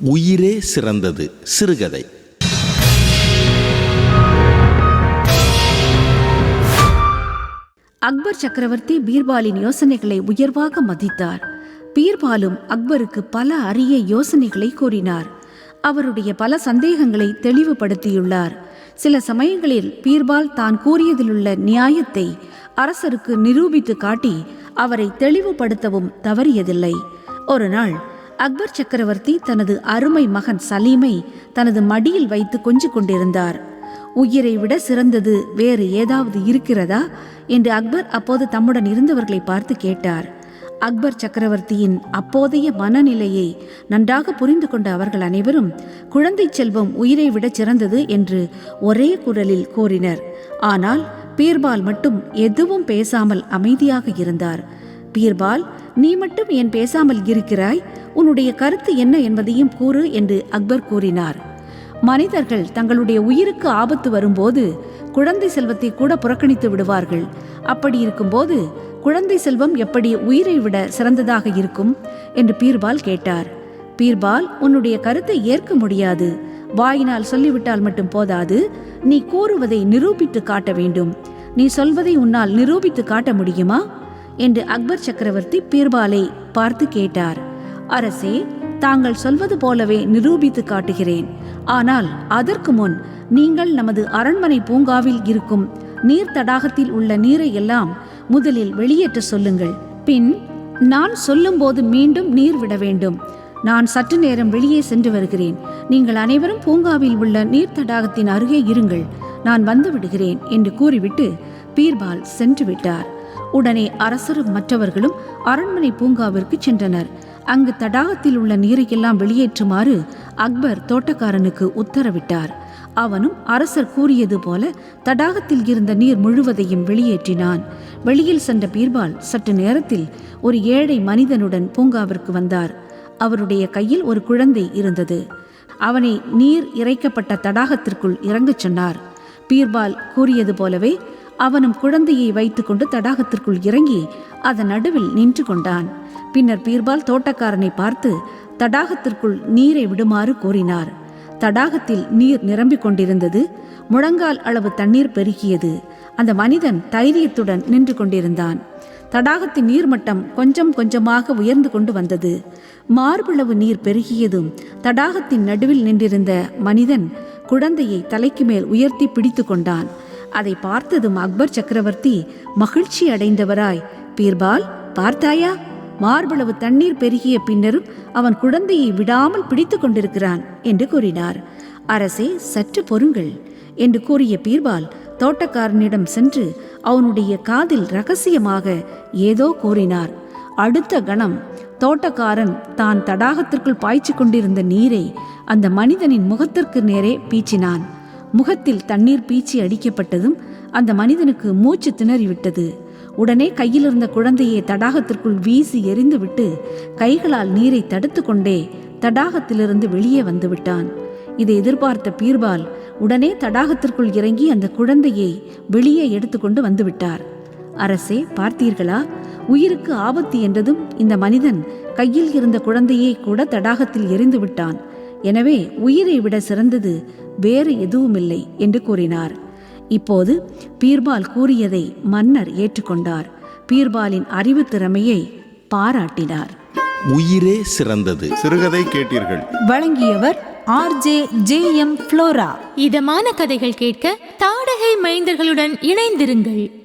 உயிரே சிறந்தது சிறுகதை. அக்பர் சக்கரவர்த்தி பீர்பாலின் யோசனைகளை உயர்வாக மதித்தார். பீர்பாலும் அக்பருக்கு பல அரிய யோசனைகளை கூறினார். அவருடைய பல சந்தேகங்களை தெளிவுபடுத்தியுள்ளார். சில சமயங்களில் பீர்பால் தான் கூறியதிலுள்ள நியாயத்தை அரசருக்கு நிரூபித்து காட்டி அவரை தெளிவுபடுத்தவும் தவறியதில்லை. ஒரு நாள் அக்பர் சக்கரவர்த்தி தனது அருமை மகன் சலீமை தனது மடியில் வைத்து கொஞ்சிக் கொண்டிருந்தார். உயிரை விட சிறந்தது வேறு ஏதாவது இருக்கிறதா? என்று அக்பர் அப்போது தம்முடன் இருந்தவர்களை பார்த்து கேட்டார். அக்பர் சக்கரவர்த்தியின் அப்போதைய மனநிலையை நன்றாக புரிந்து கொண்ட அவர்கள் அனைவரும் குழந்தை செல்வம் உயிரை விட சிறந்தது என்று ஒரே குரலில் கூறினர். ஆனால் பீர்பால் மட்டும் எதுவும் பேசாமல் அமைதியாக இருந்தார். பீர்பால் நீ மட்டும் ஏன் பேசாமல் இருக்கிறாய்? உன்னுடைய கருத்து என்ன என்பதையும் கூறு என்று அக்பர் கூறினார். மனிதர்கள் தங்களுடைய உயிருக்கு ஆபத்து வரும்போது குழந்தை செல்வத்தை கூட புறக்கணித்து விடுவார்கள். அப்படி இருக்கும்போது குழந்தை செல்வம் எப்படி உயிரை விட சிறந்ததாக இருக்கும்? என்று பீர்பால் கேட்டார். பீர்பால் உன்னுடைய கருத்தை ஏற்க முடியாது. வாயினால் சொல்லிவிட்டால் மட்டும் போதாது. நீ கூறுவதை நிரூபித்து காட்ட வேண்டும். நீ சொல்வதை உன்னால் நிரூபித்து காட்ட முடியுமா? என்று அக்பர் சக்கரவர்த்தி பீர்பாலை பார்த்து கேட்டார். அரசே தாங்கள் சொல்வது போலவே நிரூபித்து காட்டுகிறேன். ஆனால் அதற்கு முன் நீங்கள் நமது அரண்மனை பூங்காவில் இருக்கும் நீர் தடாகத்தில் உள்ள நீரை எல்லாம் முதலில் வெளியேற்ற சொல்லுங்கள். பின் நான் சொல்லும்போது மீண்டும் நீர் விட வேண்டும். நான் சற்று நேரம் வெளியே சென்று வருகிறேன். நீங்கள் அனைவரும் பூங்காவில் உள்ள நீர் தடாகத்தின் அருகே இருங்கள். நான் வந்து விடுகிறேன் என்று கூறிவிட்டு பீர்பால் சென்று விட்டார். உடனே அரசரும் மற்றவர்களும் அரண்மனை பூங்காவிற்கு சென்றனர். அங்கு தடாகத்தில் உள்ள நீரையெல்லாம் வெளியேற்றுமாறு அக்பர் தோட்டக்காரனுக்கு உத்தரவிட்டார். அவனும் அரசர் கூறியது போல தடாகத்தில் இருந்த நீர் முழுவதையும் வெளியேற்றினான். வெளியில் சென்ற பீர்பால் சற்று நேரத்தில் ஒரு ஏழை மனிதனுடன் பூங்காவிற்கு வந்தார். அவருடைய கையில் ஒரு குழந்தை இருந்தது. அவனை நீர் இறைக்கப்பட்ட தடாகத்திற்குள் இறங்கச் சொன்னார். பீர்பால் கூறியது போலவே அவனும் குழந்தையை வைத்துக்கொண்டு தடாகத்திற்குள் இறங்கி அதன் நடுவில் நின்று கொண்டான். பின்னர் பீர்பால் தோட்டக்காரனை பார்த்து தடாகத்திற்குள் நீரை விடுமாறு கூறினார் தடாகத்தில் நீர் நிரம்பிக் கொண்டிருந்தது. முழங்கால் அளவு தண்ணீர் பெருகியது. அந்த மனிதன் தைரியத்துடன் நின்று கொண்டிருந்தான். தடாகத்தின் நீர்மட்டம் கொஞ்சம் கொஞ்சமாக உயர்ந்து கொண்டு வந்தது. மார்பளவு நீர் பெருகியதும் தடாகத்தின் நடுவில் நின்றிருந்த மனிதன் குழந்தையை தலைக்கு மேல் உயர்த்தி பிடித்து கொண்டான். அதை பார்த்ததும் அக்பர் சக்கரவர்த்தி மகிழ்ச்சி அடைந்தவராய். பீர்பால் பார்த்தாயா? மார்பளவு தண்ணீர் பெருகிய பின்னரும் அவன் குழந்தையை விடாமல் பிடித்து கொண்டிருக்கிறான் என்று கூறினார். அரசே சற்று பொறுங்கள் என்று கூறிய பீர்பால் தோட்டக்காரனிடம் சென்று அவனுடைய காதில் ரகசியமாக ஏதோ கூறினார். அடுத்த கணம் தோட்டக்காரன் தான் தடாகத்திற்குள் பாய்ச்சிக் கொண்டிருந்த நீரை அந்த மனிதனின் முகத்திற்கு நேரே பீச்சினான். முகத்தில் தண்ணீர் பீச்சி அடிக்கப்பட்டதும் அந்த மனிதனுக்கு மூச்சு திணறிவிட்டது. உடனே கையில் இருந்த குழந்தையை தடாகத்திற்குள் வீசி எறிந்துவிட்டு கைகளால் நீரை தடுத்து கொண்டே தடாகத்திலிருந்து வெளியே வந்து விட்டான் இதை எதிர்பார்த்த பீர்பால் உடனே தடாகத்திற்குள் இறங்கி அந்த குழந்தையை வெளியே எடுத்துக்கொண்டு வந்துவிட்டார். அரசே பார்த்தீர்களா? உயிருக்கு ஆபத்து என்றதும் இந்த மனிதன் கையில் இருந்த குழந்தையை கூட தடாகத்தில் எரிந்து விட்டான் எனவே உயிரை விட சிறந்தது வேறு எதுவுமில்லை என்று கூறினார். இப்போது பீர்பால் கூறியதை மன்னர் ஏற்றுக்கொண்டார். பீர்பாலின் அறிவு திறமையை பாராட்டினார். உயிரே சிறந்தது. சிறுகதை கேட்டீர்கள். வழங்கியவர் ஆர்ஜே ஜே எம் ஃப்ளோரா. இதமான கதைகள் கேட்க தாடகை மைந்தர்களுடன் இணைந்திருங்கள்.